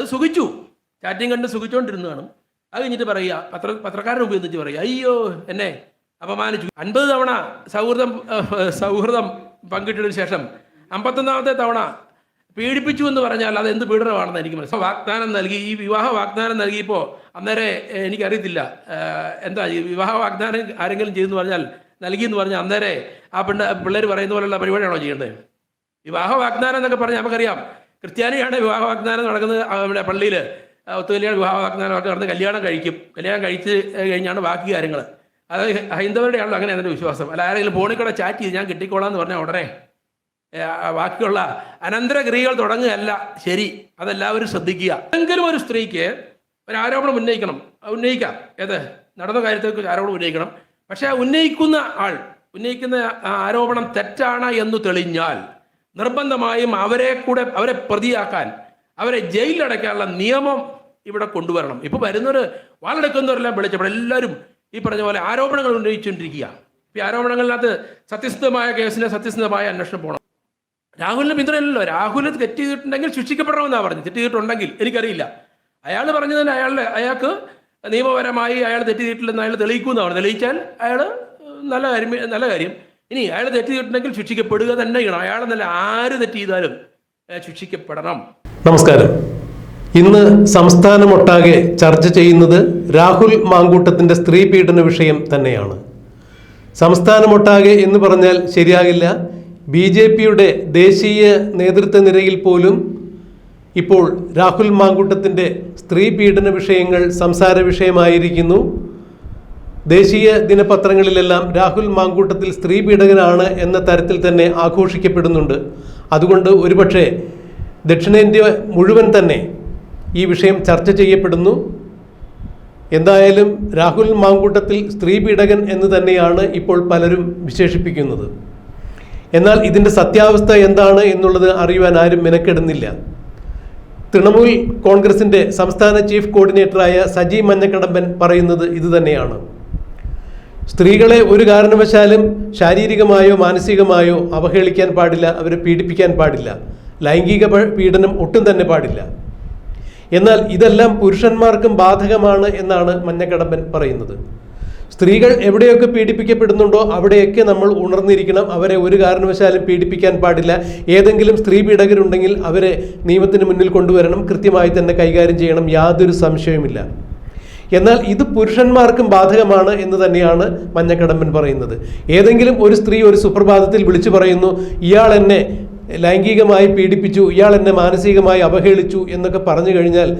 അത് സുഖിച്ചു. ചാറ്റിങ് കണ്ട് സുഖിച്ചുകൊണ്ടിരുന്നതാണ് അത് കഴിഞ്ഞിട്ട് പറയുക പത്ര പത്രക്കാരനെ ഉപയോഗിച്ച് പറയുക അയ്യോ എന്നെ അപമാനിച്ചു. അൻപത് തവണ സൗഹൃദം സൗഹൃദം പങ്കിട്ടതിനു ശേഷം അമ്പത്തൊന്നാമത്തെ തവണ പീഡിപ്പിച്ചു എന്ന് പറഞ്ഞാൽ അത് എന്ത് പീഡനമാണെന്ന് എനിക്ക് മനസ്സിലായി. വാഗ്ദാനം നൽകി ഈ വിവാഹ വാഗ്ദാനം നൽകിയപ്പോൾ അന്നേരെ എനിക്കറിയത്തില്ല. എന്താ ഈ വിവാഹ വാഗ്ദാനം ആരെങ്കിലും ചെയ്തെന്ന് പറഞ്ഞാൽ നൽകി എന്ന് പറഞ്ഞാൽ അന്നേരെ ആ പിള്ളേർ പറയുന്ന പോലെയുള്ള പരിപാടിയാണോ ചെയ്യേണ്ടത്? വിവാഹ വാഗ്ദാനം എന്നൊക്കെ പറഞ്ഞാൽ നമുക്കറിയാം. ക്രിസ്ത്യാനിയാണ് വിവാഹ വാഗ്ദാനം നടക്കുന്നത് നമ്മുടെ പള്ളിയിൽ ഒത്തുകല്യാണ വിവാഹ വാഗ്ദാനം ഒക്കെ നടന്ന് കല്യാണം കഴിക്കും. കല്യാണം കഴിച്ച് കഴിഞ്ഞാണ് ബാക്കി കാര്യങ്ങൾ അത് ഹൈന്ദവരുടെയാണല്ലോ അങ്ങനെ അതിന്റെ വിശ്വാസം. അല്ല ആരെങ്കിലും ഫോണിൽ കൂടെ ചാറ്റ് ചെയ്ത് ഞാൻ കിട്ടിക്കോളാം എന്ന് പറഞ്ഞാൽ ഉടനെ ബാക്കിയുള്ള അനന്തരക്രിയകൾ തുടങ്ങുകയല്ല ശരി അതെല്ലാവരും ശ്രദ്ധിക്കുക. ഏതെങ്കിലും ഒരു സ്ത്രീക്ക് ഒരു ആരോപണം ഉന്നയിക്കണം. ഉന്നയിക്കാം. ഏത്? നടന്ന കാര്യത്തെക്കുറിച്ച് ആരോപണം ഉന്നയിക്കണം. പക്ഷേ ഉന്നയിക്കുന്ന ആൾ ഉന്നയിക്കുന്ന ആരോപണം തെറ്റാണ് എന്ന് തെളിഞ്ഞാൽ നിർബന്ധമായും അവരെ കൂടെ അവരെ പ്രതിയാക്കാൻ അവരെ ജയിലിലടയ്ക്കാനുള്ള നിയമം ഇവിടെ കൊണ്ടുവരണം. ഇപ്പൊ വരുന്നവർ വാളെടുക്കുന്നവരെല്ലാം വിളിച്ചപ്പോൾ എല്ലാവരും ഈ പറഞ്ഞ പോലെ ആരോപണങ്ങൾ ഉന്നയിച്ചുകൊണ്ടിരിക്കുക. ഈ ആരോപണങ്ങളിനകത്ത് സത്യസന്ധമായ കേസിന് സത്യസന്ധമായ അന്വേഷണം പോകണം രാഹുലിന് പിന്തുണയല്ലോ രാഹുലിന് തെറ്റ് ചെയ്തിട്ടുണ്ടെങ്കിൽ ശിക്ഷിക്കപ്പെടണമെന്നാണ് പറഞ്ഞത്. തെറ്റ് ചെയ്തിട്ടുണ്ടെങ്കിൽ എനിക്കറിയില്ല. അയാൾ പറഞ്ഞതിന് അയാളുടെ അയാൾക്ക് നിയമപരമായി അയാൾ തെറ്റ് ചെയ്തിട്ടില്ലെന്ന് അയാൾ തെളിയിക്കുമെന്നാണ് തെളിയിച്ചാൽ അയാൾ നല്ല കാര്യം നല്ല കാര്യം. ഇനി അയാൾ തെറ്റ് ചെയ്തിട്ടുണ്ടെങ്കിൽ ശിക്ഷിക്കപ്പെടുക തന്നെ ചെയ്യണം അയാളെന്നല്ല ആര് തെറ്റ് ചെയ്താലും ശിക്ഷിക്കപ്പെടണം. നമസ്കാരം. ഇന്ന് സംസ്ഥാനമൊട്ടാകെ ചർച്ച ചെയ്യുന്നത് രാഹുൽ മാങ്കൂട്ടത്തിന്റെ സ്ത്രീ പീഡന വിഷയം തന്നെയാണ്. സംസ്ഥാനമൊട്ടാകെ എന്ന് പറഞ്ഞാൽ ശരിയാകില്ല. ബി ജെ പിയുടെ ദേശീയ നേതൃത്വ നിരയിൽ പോലും ഇപ്പോൾ രാഹുൽ മാങ്കൂട്ടത്തിന്റെ സ്ത്രീ പീഡന വിഷയങ്ങൾ സംസാര വിഷയമായിരിക്കുന്നു. ദേശീയ ദിനപത്രങ്ങളിലെല്ലാം രാഹുൽ മാങ്കൂട്ടത്തിൽ സ്ത്രീ പീഡകനാണ് എന്ന തരത്തിൽ തന്നെ ആഘോഷിക്കപ്പെടുന്നുണ്ട്. അതുകൊണ്ട് ഒരുപക്ഷെ ദക്ഷിണേന്ത്യ മുഴുവൻ തന്നെ ഈ വിഷയം ചർച്ച ചെയ്യപ്പെടുന്നു. എന്തായാലും രാഹുൽ മാങ്കൂട്ടത്തിൽ സ്ത്രീ പീഡകൻ എന്ന് തന്നെയാണ് ഇപ്പോൾ പലരും വിശേഷിപ്പിക്കുന്നത്. എന്നാൽ ഇതിന്റെ സത്യാവസ്ഥ എന്താണ് എന്നുള്ളത് അറിയുവാൻ ആരും മെനക്കെടുന്നില്ല. തൃണമൂൽ കോൺഗ്രസിന്റെ സംസ്ഥാന ചീഫ് കോർഡിനേറ്ററായ സജി മഞ്ഞക്കടമ്പൻ പറയുന്നത് ഇതുതന്നെയാണ് സ്ത്രീകളെ ഒരു കാരണവശാലും ശാരീരികമായോ മാനസികമായോ അവഹേളിക്കാൻ പാടില്ല അവരെ പീഡിപ്പിക്കാൻ പാടില്ല. ലൈംഗിക പീഡനം ഒട്ടും തന്നെ പാടില്ല. എന്നാൽ ഇതെല്ലാം പുരുഷന്മാർക്കും ബാധകമാണ് എന്നാണ് മഞ്ഞക്കടമ്പൻ പറയുന്നത്. സ്ത്രീകൾ എവിടെയൊക്കെ പീഡിപ്പിക്കപ്പെടുന്നുണ്ടോ അവിടെയൊക്കെ നമ്മൾ ഉണർന്നിരിക്കണം. അവരെ ഒരു കാരണവശാലും പീഡിപ്പിക്കാൻ പാടില്ല. ഏതെങ്കിലും സ്ത്രീ പീഡകരുണ്ടെങ്കിൽ അവരെ നിയമത്തിന് മുന്നിൽ കൊണ്ടുവരണം. കൃത്യമായി തന്നെ കൈകാര്യം ചെയ്യണം. യാതൊരു സംശയവുമില്ല. എന്നാൽ ഇത് പുരുഷന്മാർക്കും ബാധകമാണ് എന്ന് തന്നെയാണ് മഞ്ഞക്കടമ്പൻ പറയുന്നത്. ഏതെങ്കിലും ഒരു സ്ത്രീ ഒരു സുപ്രഭാതത്തിൽ വിളിച്ചു പറയുന്നു ഇയാൾ എന്നെ ലൈംഗികമായി പീഡിപ്പിച്ചു ഇയാൾ എന്നെ മാനസികമായി അവഹേളിച്ചു എന്നൊക്കെ പറഞ്ഞു കഴിഞ്ഞാൽ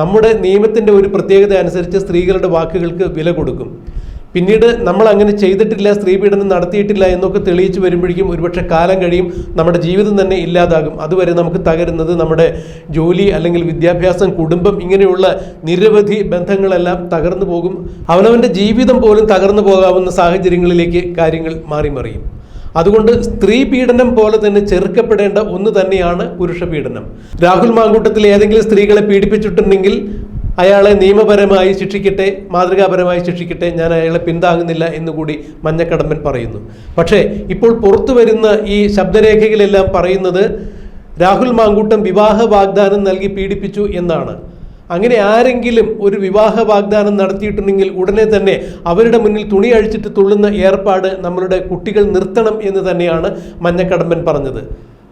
നമ്മുടെ നിയമത്തിന്റെ ഒരു പ്രത്യേകത അനുസരിച്ച് സ്ത്രീകളുടെ വാക്കുകൾക്ക് വില കൊടുക്കും. പിന്നീട് നമ്മൾ അങ്ങനെ ചെയ്തിട്ടില്ല സ്ത്രീ പീഡനം നടത്തിയിട്ടില്ല എന്നൊക്കെ തെളിയിച്ചു വരുമ്പോഴേക്കും ഒരുപക്ഷെ കാലം കഴിയും നമ്മുടെ ജീവിതം തന്നെ ഇല്ലാതാകും. അതുവരെ നമുക്ക് തകരുന്നത് നമ്മുടെ ജോലി അല്ലെങ്കിൽ വിദ്യാഭ്യാസം കുടുംബം ഇങ്ങനെയുള്ള നിരവധി ബന്ധങ്ങളെല്ലാം തകർന്നു പോകും. അവനവന്റെ ജീവിതം പോലും തകർന്നു പോകാവുന്ന സാഹചര്യങ്ങളിലേക്ക് കാര്യങ്ങൾ മാറി മറിയും. അതുകൊണ്ട് സ്ത്രീ പീഡനം പോലെ തന്നെ ചെറുക്കപ്പെടേണ്ട ഒന്ന് തന്നെയാണ് പുരുഷ പീഡനം. രാഹുൽ മാങ്കൂട്ടത്തിൽ ഏതെങ്കിലും സ്ത്രീകളെ പീഡിപ്പിച്ചിട്ടുണ്ടെങ്കിൽ അയാളെ നിയമപരമായി ശിക്ഷിക്കട്ടെ മാതൃകാപരമായി ശിക്ഷിക്കട്ടെ ഞാൻ അയാളെ പിന്താങ്ങുന്നില്ല എന്നുകൂടി മഞ്ഞക്കടമ്പൻ പറയുന്നു. പക്ഷേ ഇപ്പോൾ പുറത്തു വരുന്ന ഈ ശബ്ദരേഖകളെല്ലാം പറയുന്നത് രാഹുൽ മാങ്കൂട്ടം വിവാഹ വാഗ്ദാനം നൽകി പീഡിപ്പിച്ചു എന്നാണ്. അങ്ങനെ ആരെങ്കിലും ഒരു വിവാഹ വാഗ്ദാനം നടത്തിയിട്ടുണ്ടെങ്കിൽ ഉടനെ തന്നെ അവരുടെ മുന്നിൽ തുണി അഴിച്ചിട്ട് തുള്ളുന്ന ഏർപ്പാട് നമ്മളുടെ കുട്ടികൾ നിർത്തണം എന്ന് തന്നെയാണ് മഞ്ഞക്കടമ്പൻ പറഞ്ഞത്.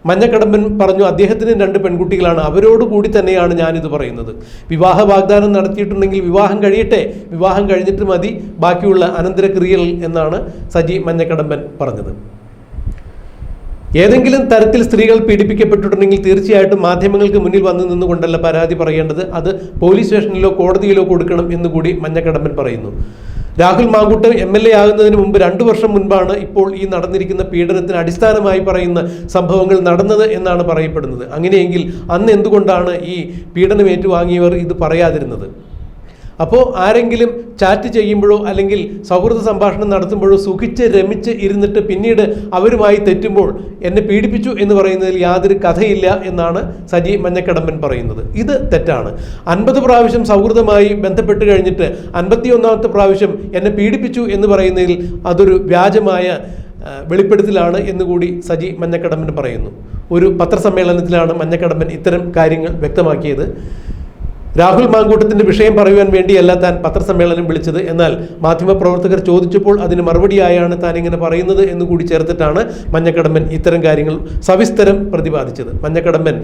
മഞ്ഞക്കടമ്പൻ പറഞ്ഞു അദ്ദേഹത്തിന് രണ്ട് പെൺകുട്ടികളാണ്. അവരോട് കൂടി തന്നെയാണ് ഞാനിത് പറയുന്നത്. വിവാഹ വാഗ്ദാനം നടത്തിയിട്ടുണ്ടെങ്കിൽ വിവാഹം കഴിയട്ടെ. വിവാഹം കഴിഞ്ഞിട്ട് മതി. ബാക്കിയുള്ള അനന്തരക്രിയകൾ എന്നാണ് സജി മഞ്ഞക്കടമ്പൻ പറഞ്ഞത്. ഏതെങ്കിലും തരത്തിൽ സ്ത്രീകൾ പീഡിപ്പിക്കപ്പെട്ടിട്ടുണ്ടെങ്കിൽ തീർച്ചയായിട്ടും മാധ്യമങ്ങൾക്ക് മുന്നിൽ വന്നു നിന്നുകൊണ്ടല്ല പരാതി പറയേണ്ടത്. അത് പോലീസ് സ്റ്റേഷനിലോ കോടതിയിലോ കൊടുക്കണം എന്നുകൂടി മഞ്ഞക്കടമ്പൻ പറയുന്നു. Rahul Mankoot M L A ആകുന്നതിന് മുമ്പ് രണ്ടു വർഷം മുൻപാണ് ഇപ്പോൾ ഈ നടന്നിരിക്കുന്ന പീഡനത്തിന് അടിസ്ഥാനമായി പറയുന്ന സംഭവങ്ങൾ നടന്നത് എന്നാണ് പറയപ്പെടുന്നത്. അങ്ങനെയെങ്കിൽ അന്ന് എന്തുകൊണ്ടാണ് ഈ പീഡനം ഏറ്റുവാങ്ങിയവർ ഇത് പറയാതിരുന്നത്? അപ്പോൾ ആരെങ്കിലും ചാറ്റ് ചെയ്യുമ്പോഴോ അല്ലെങ്കിൽ സൗഹൃദ സംഭാഷണം നടത്തുമ്പോഴോ സുഖിച്ച് രമിച്ച് ഇരുന്നിട്ട് പിന്നീട് അവരുമായി തെറ്റുമ്പോൾ എന്നെ പീഡിപ്പിച്ചു എന്ന് പറയുന്നതിൽ യാതൊരു കഥയില്ല എന്നാണ് സജി മഞ്ഞക്കടമ്പൻ പറയുന്നത്. ഇത് തെറ്റാണ്. അൻപത് പ്രാവശ്യം സൗഹൃദമായി ബന്ധപ്പെട്ട് കഴിഞ്ഞിട്ട് അൻപത്തിയൊന്നാമത്തെ പ്രാവശ്യം എന്നെ പീഡിപ്പിച്ചു എന്ന് പറയുന്നതിൽ അതൊരു വ്യാജമായ വെളിപ്പെടുത്തലാണ് എന്നുകൂടി സജി മഞ്ഞക്കടമ്പൻ പറയുന്നു. ഒരു പത്രസമ്മേളനത്തിലാണ് മഞ്ഞക്കടമ്പൻ ഇത്തരം കാര്യങ്ങൾ വ്യക്തമാക്കിയത്. രാഹുൽ മാങ്കൂട്ടത്തിന്റെ വിഷയം പറയുവാൻ വേണ്ടിയല്ല താൻ പത്രസമ്മേളനം വിളിച്ചത്. എന്നാൽ മാധ്യമപ്രവർത്തകർ ചോദിച്ചപ്പോൾ അതിന് മറുപടിയായാണ് താൻ ഇങ്ങനെ പറയുന്നത് എന്ന് കൂടി ചേർത്തിട്ടാണ് മഞ്ഞക്കടമ്പൻ ഇത്തരം കാര്യങ്ങൾ സവിസ്തരം പ്രതിപാദിച്ചത്. മഞ്ഞക്കടമ്പൻ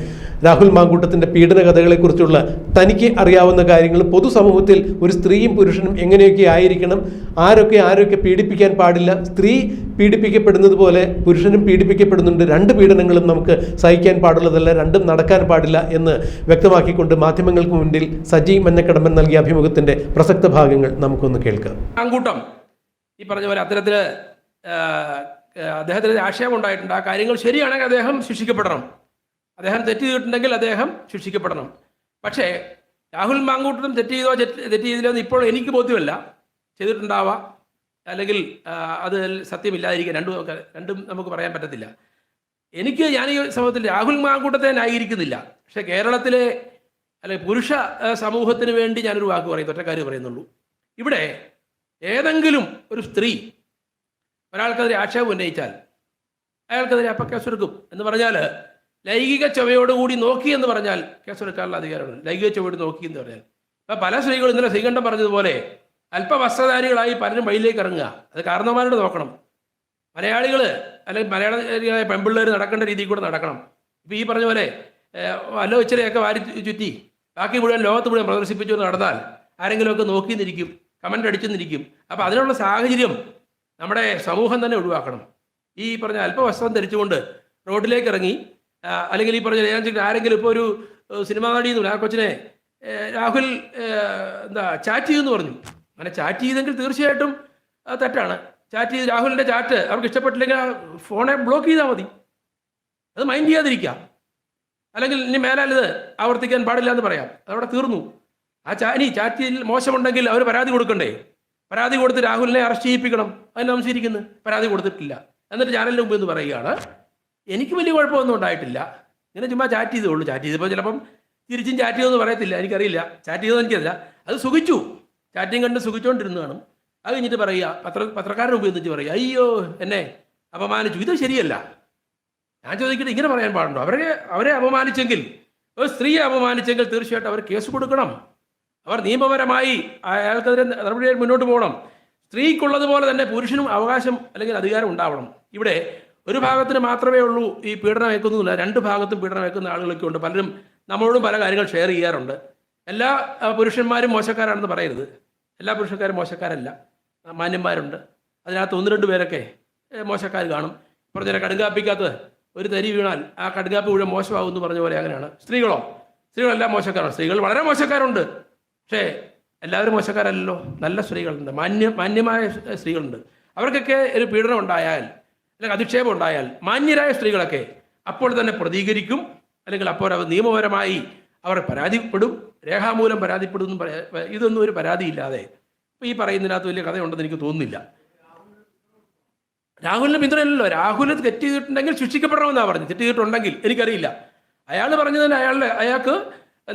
രാഹുൽ മാങ്കൂട്ടത്തിന്റെ പീഡന കഥകളെക്കുറിച്ചുള്ള തനിക്ക് അറിയാവുന്ന കാര്യങ്ങൾ പൊതുസമൂഹത്തിൽ ഒരു സ്ത്രീയും പുരുഷനും എങ്ങനെയൊക്കെ ആയിരിക്കണം ആരൊക്കെ ആരൊക്കെ പീഡിപ്പിക്കാൻ പാടില്ല സ്ത്രീ പീഡിപ്പിക്കപ്പെടുന്നത് പോലെ പുരുഷനും പീഡിപ്പിക്കപ്പെടുന്നുണ്ട് രണ്ട് പീഡനങ്ങളും നമുക്ക് സഹിക്കാൻ പാടുള്ളതല്ല രണ്ടും നടക്കാൻ പാടില്ല എന്ന് വ്യക്തമാക്കിക്കൊണ്ട് മാധ്യമങ്ങൾക്ക് മുന്നിൽ സജി മഞ്ഞക്കടമ്പൻ നൽകിയ അഭിമുഖത്തിന്റെ പ്രസക്ത ഭാഗങ്ങൾ നമുക്കൊന്ന് കേൾക്കാം. ആൺകൂട്ടം ഈ പറഞ്ഞ പോലെ അത്തരത്തിൽ അദ്ദേഹത്തിന് ആശയം ഉണ്ടായിട്ടുണ്ട്. ആ കാര്യങ്ങൾ ശരിയാണെങ്കിൽ അദ്ദേഹം ശിക്ഷിക്കപ്പെടണം. അദ്ദേഹം തെറ്റ് ചെയ്തിട്ടുണ്ടെങ്കിൽ അദ്ദേഹം ശിക്ഷിക്കപ്പെടണം. പക്ഷേ രാഹുൽ മാങ്കൂട്ടനും തെറ്റ് ചെയ്തോ തെറ്റ് തെറ്റ് ചെയ്തില്ലോ എന്ന് ഇപ്പോൾ എനിക്ക് ബോധ്യമല്ല. ചെയ്തിട്ടുണ്ടാവാം. അല്ലെങ്കിൽ അത് സത്യമില്ലാതിരിക്കുക രണ്ടും നമുക്ക് രണ്ടും നമുക്ക് പറയാൻ പറ്റത്തില്ല. എനിക്ക് ഞാൻ ഈ സമൂഹത്തിൽ രാഹുൽ മാങ്കൂട്ടത്തെ ന്യായീകരിക്കുന്നില്ല. പക്ഷേ കേരളത്തിലെ അല്ലെ പുരുഷ സമൂഹത്തിന് വേണ്ടി ഞാനൊരു വാക്ക് പറയുന്നു ഒറ്റക്കാര്യം പറയുന്നുള്ളൂ. ഇവിടെ ഏതെങ്കിലും ഒരു സ്ത്രീ ഒരാൾക്കെതിരെ ആക്ഷേപം ഉന്നയിച്ചാൽ അയാൾക്കെതിരെ അപ്പം കേസെടുക്കും എന്ന് പറഞ്ഞാൽ ലൈംഗിക ചുവയോടുകൂടി നോക്കി എന്ന് പറഞ്ഞാൽ കേസെടുക്കാനുള്ള അധികാരമുണ്ട്. ലൈംഗിക ചുവയോട് നോക്കി എന്ന് പറഞ്ഞാൽ. ഇപ്പം പല സ്ത്രീകളും ഇന്നലെ ശ്രീകണ്ഠം പറഞ്ഞതുപോലെ അല്പവസ്ത്രധാരികളായി പലരും വഴിയിലേക്ക് ഇറങ്ങുക. അത് കാരണവന്മാരോട് നോക്കണം. മലയാളികൾ അല്ലെങ്കിൽ മലയാളികളായ പെൺപിള്ളേർ നടക്കേണ്ട രീതിയിൽ കൂടെ നടക്കണം. ഇപ്പം ഈ പറഞ്ഞ പോലെ അല്ല ഇച്ചിരിയൊക്കെ വാരി ചുറ്റി. ബാക്കി മുഴുവൻ ലോകത്ത് മുഴുവൻ പ്രദർശിപ്പിച്ചു നടന്നാൽ ആരെങ്കിലുമൊക്കെ നോക്കി നിന്നിരിക്കും കമന്റ് അടിച്ചു നിന്നിരിക്കും അപ്പോൾ അതിനുള്ള സാഹചര്യം നമ്മുടെ സമൂഹം തന്നെ ഒഴിവാക്കണം. ഈ പറഞ്ഞ അല്പവസ്ത്രം ധരിച്ചുകൊണ്ട് റോഡിലേക്ക് ഇറങ്ങി അല്ലെങ്കിൽ ഈ പറഞ്ഞ ഞാൻ ആരെങ്കിലും ഇപ്പോൾ ഒരു സിനിമാ നടി എന്ന് ആ കൊച്ചിനെ രാഹുൽ എന്താ ചാറ്റ് ചെയ്തെന്ന് പറഞ്ഞു. അങ്ങനെ ചാറ്റ് ചെയ്തെങ്കിൽ തീർച്ചയായിട്ടും തെറ്റാണ്. ചാറ്റ് ചെയ്ത് രാഹുലിന്റെ ചാറ്റ് അവർക്ക് ഇഷ്ടപ്പെട്ടില്ലെങ്കിൽ ഫോണെ ബ്ലോക്ക് ചെയ്താൽ മതി. അത് മൈൻഡ് ചെയ്യാതിരിക്കുക. അല്ലെങ്കിൽ ഇനി മേലാൽ ഇത് ആവർത്തിക്കാൻ പാടില്ല എന്ന് പറയാം. അതവിടെ തീർന്നു. ആ ചാ ഇനി ചാറ്റിൽ മോശമുണ്ടെങ്കിൽ അവർ പരാതി കൊടുക്കണ്ടേ? പരാതി കൊടുത്ത് രാഹുലിനെ അറസ്റ്റ് ചെയ്യിപ്പിക്കണം. അതിന് സംശയിക്കുന്നു പരാതി കൊടുത്തിട്ടില്ല. എന്നിട്ട് ചാനലിന് മുമ്പ് എന്ന് പറയുകയാണ് എനിക്ക് വലിയ കുഴപ്പമൊന്നും ഉണ്ടായിട്ടില്ല. ഇങ്ങനെ ചുമ്മാ ചാറ്റ് ചെയ്തോളൂ ചാറ്റ് ചെയ്തപ്പോൾ ചിലപ്പം തിരിച്ചും ചാറ്റ് ചെയ്തെന്ന് പറയത്തില്ല. എനിക്കറിയില്ല. ചാറ്റ് ചെയ്തെന്ന് എനിക്കറിയില്ല. അത് സുഖിച്ചു. ചാറ്റിങ് കണ്ട് സുഖിച്ചുകൊണ്ടിരുന്നതാണ് അത് കഴിഞ്ഞിട്ട് പറയുക പത്ര മുമ്പ് എന്നിട്ട് പറയുക അയ്യോ എന്നെ അപമാനിച്ചു. ഇത് ശരിയല്ല. ഞാൻ ചോദിക്കട്ടെ ഇങ്ങനെ പറയാൻ പാടുണ്ടോ? അവരെ അവരെ അപമാനിച്ചെങ്കിൽ ഒരു സ്ത്രീയെ അപമാനിച്ചെങ്കിൽ തീർച്ചയായിട്ടും അവർ കേസ് കൊടുക്കണം. അവർ നിയമപരമായി അയാൾക്കെതിരെ നടപടി മുന്നോട്ട് പോകണം. സ്ത്രീക്കുള്ളതുപോലെ തന്നെ പുരുഷനും അവകാശം അല്ലെങ്കിൽ അധികാരം ഉണ്ടാവണം. ഇവിടെ ഒരു ഭാഗത്തിന് മാത്രമേ ഉള്ളൂ ഈ പീഡനം ഏൽക്കുന്നില്ല രണ്ട് ഭാഗത്തും പീഡനം ഏൽക്കുന്ന ആളുകളൊക്കെ ഉണ്ട്. പലരും നമ്മളോടും പല കാര്യങ്ങൾ ഷെയർ ചെയ്യാറുണ്ട്. എല്ലാ പുരുഷന്മാരും മോശക്കാരാണെന്ന് പറയരുത്. എല്ലാ പുരുഷക്കാരും മോശക്കാരല്ല. മാന്യന്മാരുണ്ട്. അതിനകത്ത് ഒന്ന് രണ്ട് പേരൊക്കെ മോശക്കാർ കാണും. പറഞ്ഞ കടുങ്കാപ്പിക്കകത്ത് ഒരു തരി വീണാൽ ആ കടുകാപ്പ് മുഴുവൻ മോശമാകും എന്ന് പറഞ്ഞ പോലെ അങ്ങനെയാണ്. സ്ത്രീകളോ? സ്ത്രീകളെല്ലാം മോശക്കാരാണ്. സ്ത്രീകൾ വളരെ മോശക്കാരുണ്ട്. പക്ഷേ എല്ലാവരും മോശക്കാരല്ലോ നല്ല സ്ത്രീകളുണ്ട്. മാന്യ മാന്യമായ സ്ത്രീകളുണ്ട്. അവർക്കൊക്കെ ഒരു പീഡനം ഉണ്ടായാൽ അല്ലെങ്കിൽ അധിക്ഷേപം ഉണ്ടായാൽ മാന്യരായ സ്ത്രീകളൊക്കെ അപ്പോൾ തന്നെ പ്രതികരിക്കും. അല്ലെങ്കിൽ അപ്പോൾ അവർ നിയമപരമായി അവർ പരാതിപ്പെടും. രേഖാമൂലം പരാതിപ്പെടും ഇതൊന്നും ഒരു പരാതിയില്ലാതെ. ഇപ്പം ഈ പറയുന്നതിനകത്ത് വലിയ കഥയുണ്ടെന്ന് എനിക്ക് തോന്നുന്നില്ല. രാഹുലിന് പിന്തുണയല്ലോ രാഹുൽ തെറ്റ് ചെയ്തിട്ടുണ്ടെങ്കിൽ ശിക്ഷിക്കപ്പെടണമെന്നാണ് പറഞ്ഞത്. തെറ്റ് ചെയ്തിട്ടുണ്ടെങ്കിൽ എനിക്കറിയില്ല. അയാൾ പറഞ്ഞതിന് അയാളുടെ അയാൾക്ക്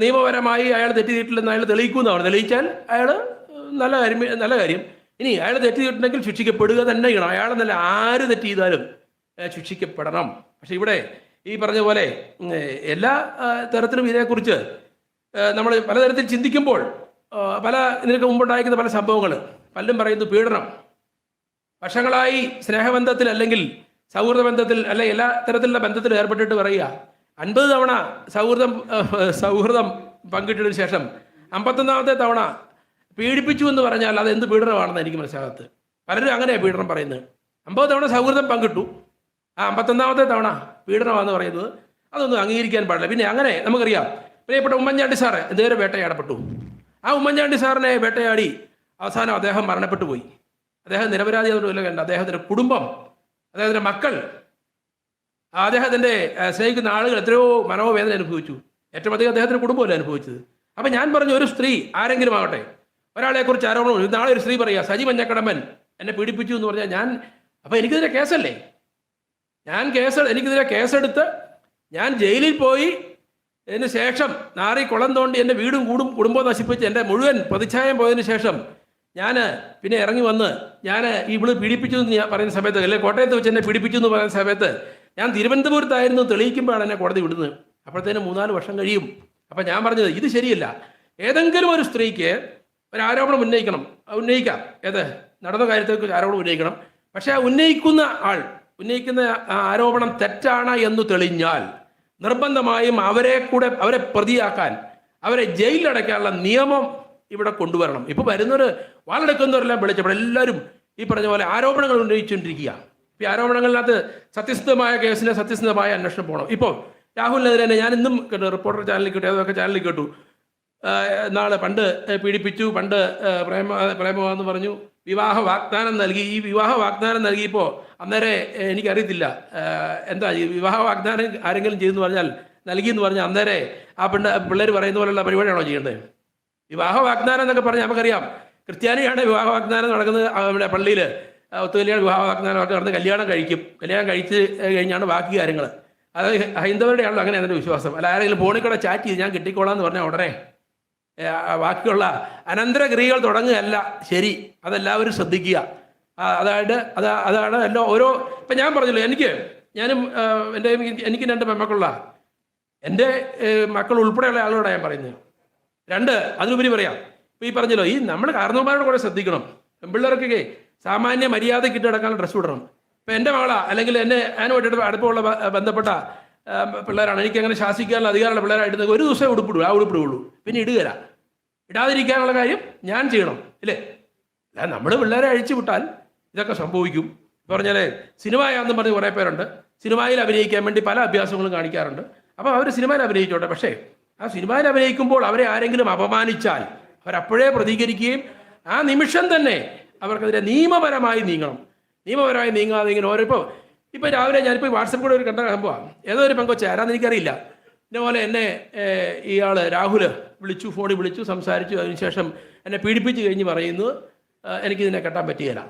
നിയമപരമായി അയാൾ തെറ്റ് ചെയ്തിട്ടില്ലെന്ന് അയാൾ തെളിയിക്കുമെന്നാണ് തെളിയിച്ചാൽ അയാൾ നല്ല കാര്യം നല്ല കാര്യം. ഇനി അയാൾ തെറ്റ് ചെയ്തിട്ടുണ്ടെങ്കിൽ ശിക്ഷിക്കപ്പെടുക തന്നെ ചെയ്യണം. നല്ല ആര് തെറ്റ് ചെയ്താലും ശിക്ഷിക്കപ്പെടണം. പക്ഷെ ഇവിടെ ഈ പറഞ്ഞ പോലെ എല്ലാ തരത്തിലും ഇതിനെക്കുറിച്ച് നമ്മൾ പലതരത്തിൽ ചിന്തിക്കുമ്പോൾ പല ഇതിനൊക്കെ മുമ്പുണ്ടായിരിക്കുന്ന പല സംഭവങ്ങൾ പലരും പറയുന്നു പീഡനം. വർഷങ്ങളായി സ്നേഹബന്ധത്തിൽ അല്ലെങ്കിൽ സൗഹൃദ ബന്ധത്തിൽ അല്ലെ എല്ലാ തരത്തിലുള്ള ബന്ധത്തിൽ ഏർപ്പെട്ടിട്ട് പറയുക. അൻപത് തവണ സൗഹൃദം സൗഹൃദം പങ്കിട്ടതിന് ശേഷം അമ്പത്തൊന്നാമത്തെ തവണ പീഡിപ്പിച്ചു എന്ന് പറഞ്ഞാൽ അത് എന്ത് പീഡനമാണെന്ന് എനിക്ക് മനസ്സിലാകത്ത് പലരും അങ്ങനെയാണ് പീഡനം പറയുന്നത്. അമ്പത് തവണ സൗഹൃദം പങ്കിട്ടു. ആ അമ്പത്തൊന്നാമത്തെ തവണ പീഡനമാണെന്ന് പറയുന്നത് അതൊന്നും അംഗീകരിക്കാൻ പാടില്ല. പിന്നെ അങ്ങനെ നമുക്കറിയാം. പ്രിയപ്പെട്ട ഉമ്മൻചാണ്ടി സാറ് എന്തേരം വേട്ടയാടപ്പെട്ടു. ആ ഉമ്മൻചാണ്ടി സാറിനെ വേട്ടയാടി അവസാനം അദ്ദേഹം മരണപ്പെട്ടു പോയി. അദ്ദേഹം നിരപരാധി എന്നൊന്നുമില്ല കണ്ട അദ്ദേഹത്തിന്റെ കുടുംബം അദ്ദേഹത്തിന്റെ മക്കൾ അദ്ദേഹത്തിന്റെ സ്നേഹിക്കുന്ന ആളുകൾ എത്രയോ മനോവേദന അനുഭവിച്ചു. ഏറ്റവും അധികം അദ്ദേഹത്തിന്റെ കുടുംബമല്ലേ അനുഭവിച്ചത്. അപ്പൊ ഞാൻ പറഞ്ഞു ഒരു സ്ത്രീ ആരെങ്കിലും ആവട്ടെ ഒരാളെ കുറിച്ച് ആരോപണം നാളെ ഒരു സ്ത്രീ പറയാ സജി മഞ്ഞക്കടമ്പൻ എന്നെ പീഡിപ്പിച്ചു എന്ന് പറഞ്ഞാൽ ഞാൻ അപ്പൊ എനിക്കിതിന്റെ കേസല്ലേ? ഞാൻ കേസ് എനിക്കിതിന്റെ കേസെടുത്ത് ഞാൻ ജയിലിൽ പോയി ഇതിന് ശേഷം നാറി കുളം തോണ്ടി എന്റെ വീടും കൂടും കുടുംബവും നശിപ്പിച്ച് എന്റെ മുഴുവൻ പ്രതിച്ഛായം പോയതിന് ശേഷം ഞാൻ പിന്നെ ഇറങ്ങി വന്ന് ഞാൻ ഇവൾ പീഡിപ്പിച്ചു എന്ന് ഞാൻ പറയുന്ന സമയത്ത് അല്ലെങ്കിൽ കോട്ടയത്ത് വെച്ച് എന്നെ പീഡിപ്പിച്ചു എന്ന് പറയുന്ന സമയത്ത് ഞാൻ തിരുവനന്തപുരത്തായിരുന്നു തെളിയിക്കുമ്പോഴാണ് എന്നെ കോടതി വിടുന്നത്. അപ്പോഴത്തേനും മൂന്നാൽ വർഷം കഴിയും. അപ്പം ഞാൻ പറഞ്ഞത് ഇത് ശരിയല്ല. ഏതെങ്കിലും ഒരു സ്ത്രീക്ക് ഒരു ആരോപണം ഉന്നയിക്കണം. ഉന്നയിക്കാം. ഏത്? നടന്ന കാര്യത്തെക്കുറിച്ച് ആരോപണം ഉന്നയിക്കണം. പക്ഷേ ആ ഉന്നയിക്കുന്ന ആൾ ഉന്നയിക്കുന്ന ആരോപണം തെറ്റാണ് എന്ന് തെളിഞ്ഞാൽ നിർബന്ധമായും അവരെ കൂടെ അവരെ പ്രതിയാക്കാൻ അവരെ ജയിലിലടയ്ക്കാനുള്ള നിയമം ഇവിടെ കൊണ്ടുവരണം. ഇപ്പോൾ വരുന്നവർ വാളെടുക്കുന്നവരെല്ലാം വിളിച്ചപ്പോൾ എല്ലാവരും ഈ പറഞ്ഞ പോലെ ആരോപണങ്ങൾ ഉന്നയിച്ചുകൊണ്ടിരിക്കുക. ഈ ആരോപണങ്ങളിനകത്ത് സത്യസന്ധമായ കേസിന് സത്യസന്ധമായ അന്വേഷണം പോകണം. ഇപ്പോൾ രാഹുലിനെതിരെ തന്നെ ഞാൻ ഇന്നും കേട്ടു റിപ്പോർട്ടർ ചാനലിൽ കേട്ടു ഏതൊക്കെ ചാനലിൽ കേട്ടു. നാളെ പണ്ട് പീഡിപ്പിച്ചു പണ്ട് പ്രേമ പ്രേമമാണെന്ന് പറഞ്ഞു. വിവാഹ വാഗ്ദാനം നൽകി. ഈ വിവാഹ വാഗ്ദാനം നൽകിയപ്പോൾ അന്നേരെ എനിക്കറിയത്തില്ല. എന്താ ഈ വിവാഹ വാഗ്ദാനം ആരെങ്കിലും ചെയ്തെന്ന് പറഞ്ഞാൽ നൽകിയെന്ന് പറഞ്ഞാൽ അന്നേരെ ആ പിള്ളേർ പറയുന്ന പോലെയുള്ള പരിപാടിയാണോ ചെയ്യേണ്ടത്? വിവാഹ വാഗ്ദാനം എന്നൊക്കെ പറഞ്ഞാൽ നമുക്കറിയാം. ക്രിസ്ത്യാനിയാണ് വിവാഹ വാഗ്ദാനം നടക്കുന്നത് നമ്മുടെ പള്ളിയിൽ ഒത്തുകല്യാണ വിവാഹ വാഗ്ദാനം ഒക്കെ നടന്ന് കല്യാണം കഴിക്കും. കല്യാണം കഴിച്ച് കഴിഞ്ഞാണ് ബാക്കി കാര്യങ്ങൾ അത് ഹൈന്ദവരുടെയാണല്ലോ അങ്ങനെ അതിന്റെ വിശ്വാസം. അല്ല ആരെങ്കിലും ഫോണിൽ കൂടെ ചാറ്റ് ചെയ്ത് ഞാൻ കിട്ടിക്കോളാം എന്ന് പറഞ്ഞാൽ ഉടനെ ബാക്കിയുള്ള അനന്തരക്രിയകൾ തുടങ്ങുകയല്ല ശരി. അതെല്ലാവരും ശ്രദ്ധിക്കുക. അതായത് അത് അതാണ് എല്ലാം ഓരോ ഇപ്പം ഞാൻ പറഞ്ഞല്ലോ എനിക്ക് ഞാനും എന്റെ എനിക്ക് രണ്ട് മക്കളുള്ള എന്റെ മക്കൾ ഉൾപ്പെടെയുള്ള ആളോടാണ് ഞാൻ പറയുന്നത്. രണ്ട് അതിലുപരി പറയാം. ഇപ്പൊ ഈ പറഞ്ഞല്ലോ ഈ നമ്മൾ കാരണവന്മാരോട് കൂടെ ശ്രദ്ധിക്കണം. പെൺപിള്ളേർക്കൊക്കെ സാമാന്യ മര്യാദ കിട്ടിടക്കാൻ ഡ്രസ്സ് വിടണം. ഇപ്പം എന്റെ മകളാ അല്ലെങ്കിൽ എന്നെ ഞാനുമായിട്ട് അടുപ്പമുള്ള ബന്ധപ്പെട്ട പിള്ളേരാണ്. എനിക്ക് അങ്ങനെ ശാസിക്കാനുള്ള അധികാരമുള്ള പിള്ളേരായിട്ട് ഒരു ദിവസം ഉടുപ്പിടൂ ആ ഉടുപ്പിടുകയുള്ളൂ പിന്നെ ഇടുകയില്ല ഇടാതിരിക്കാനുള്ള കാര്യം ഞാൻ ചെയ്യണം ഇല്ലേ അല്ല നമ്മൾ പിള്ളേരെ അഴിച്ചു വിട്ടാൽ ഇതൊക്കെ സംഭവിക്കും. പറഞ്ഞാൽ സിനിമയാണെന്ന് പറഞ്ഞ് കുറേ പേരുണ്ട്. സിനിമയിൽ അഭിനയിക്കാൻ വേണ്ടി പല അഭ്യാസങ്ങളും കാണിക്കാറുണ്ട്. അപ്പോൾ അവർ സിനിമയിൽ അഭിനയിച്ചോട്ടെ. പക്ഷേ ആ സിനിമയിൽ അഭിനയിക്കുമ്പോൾ അവരെ ആരെങ്കിലും അപമാനിച്ചാൽ അവരപ്പോഴേ പ്രതികരിക്കുകയും ആ നിമിഷം തന്നെ അവർക്കെതിരെ നിയമപരമായി നീങ്ങണം. നിയമപരമായി നീങ്ങാതെ ഇങ്ങനെ ഓരോ ഇപ്പോൾ ഇപ്പോൾ രാവിലെ ഞാനിപ്പോൾ വാട്സപ്പ് കൂടെ ഒരു കണ്ട സംഭവമാണ് ഏതോ ഒരു പെങ്കൊച്ച ആരാന്ന് എനിക്കറിയില്ല. ഇതേപോലെ എന്നെ ഇയാൾ രാഹുൽ വിളിച്ചു ഫോണിൽ വിളിച്ചു സംസാരിച്ചു. അതിനുശേഷം എന്നെ പീഡിപ്പിച്ച് കഴിഞ്ഞ് പറയുന്നു എനിക്കിതിനെ കെട്ടാൻ പറ്റിയല്ല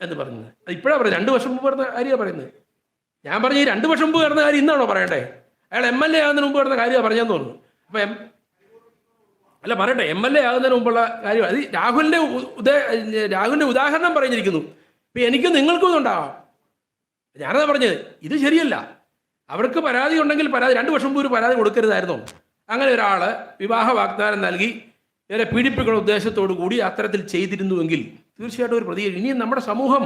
എന്ന് പറഞ്ഞത്. അത് ഇപ്പോഴാണ് പറയുന്നത്? രണ്ട് വർഷം മുമ്പ് പറഞ്ഞ കാര്യമാണ് പറയുന്നത്. ഞാൻ പറഞ്ഞ ഈ രണ്ട് വർഷം മുമ്പ് നടന്ന കാര്യം ഇന്നാണോ പറയണ്ടേ? അയാൾ എം എൽ എ ആകുന്നതിന് മുമ്പ് നടന്ന കാര്യമാണ് പറഞ്ഞതെന്ന് തോന്നുന്നു. അപ്പം എം അല്ല പറയട്ടെ എം എൽ എ ആകുന്നതിന് മുമ്പുള്ള കാര്യം അത് രാഹുലിന്റെ ഉദേ രാഹുലിന്റെ ഉദാഹരണം പറഞ്ഞിരിക്കുന്നു. ഇപ്പം എനിക്കും നിങ്ങൾക്കും ഇതുണ്ടാവാം ഞാനതാ പറഞ്ഞത് ഇത് ശരിയല്ല. അവർക്ക് പരാതി ഉണ്ടെങ്കിൽ പരാതി രണ്ട് വർഷം മുമ്പ് ഒരു പരാതി കൊടുക്കരുതായിരുന്നു. അങ്ങനെ ഒരാൾ വിവാഹ വാഗ്ദാനം നൽകി ഇവരെ പീഡിപ്പിക്കുന്ന ഉദ്ദേശത്തോടു കൂടി അത്തരത്തിൽ ചെയ്തിരുന്നുവെങ്കിൽ തീർച്ചയായിട്ടും ഒരു പ്രതികരണം ഇനിയും നമ്മുടെ സമൂഹം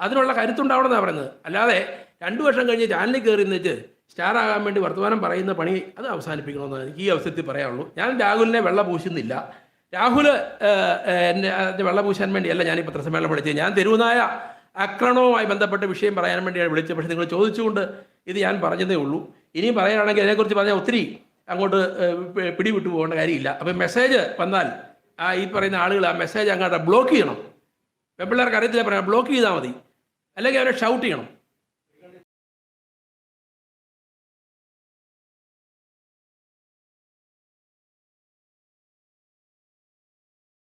അതിനുള്ള കരുത്തുണ്ടാവണമെന്നാണ് പറയുന്നത്. അല്ലാതെ രണ്ടു വർഷം കഴിഞ്ഞ് ചാനലിൽ കയറി നിന്നിട്ട് സ്റ്റാർ ആകാൻ വേണ്ടി വർത്തമാനം പറയുന്ന പണി അത് അവസാനിപ്പിക്കണമെന്നാണ് എനിക്ക് ഈ അവസരത്തിൽ പറയാനുള്ളൂ. ഞാൻ രാഹുലിനെ വെള്ള പൂശുന്നില്ല. രാഹുൽ എന്നെ വെള്ള പൂശാൻ വേണ്ടിയല്ല ഞാൻ ഈ പത്രസമ്മേളനം വിളിച്ചത്. ഞാൻ തെരുവുനായ ആക്രമണവുമായി ബന്ധപ്പെട്ട വിഷയം പറയാൻ വേണ്ടിയാണ് വിളിച്ചത്. പക്ഷേ നിങ്ങൾ ചോദിച്ചുകൊണ്ട് ഇത് ഞാൻ പറഞ്ഞതേ ഉള്ളൂ. ഇനിയും പറയുകയാണെങ്കിൽ അതിനെക്കുറിച്ച് പറഞ്ഞാൽ ഒത്തിരി അങ്ങോട്ട് പിടിവിട്ടു പോകേണ്ട കാര്യമില്ല. അപ്പം മെസ്സേജ് വന്നാൽ ആ ഈ പറയുന്ന ആളുകൾ ആ മെസ്സേജ് അങ്ങോട്ട് ബ്ലോക്ക് ചെയ്യണം. പെൺപിള്ളേർക്ക് അറിയത്തില്ല പറയാം ബ്ലോക്ക് ചെയ്താൽ മതി. അല്ലെങ്കിൽ അവരെ ഷൗട്ട് ചെയ്യണം.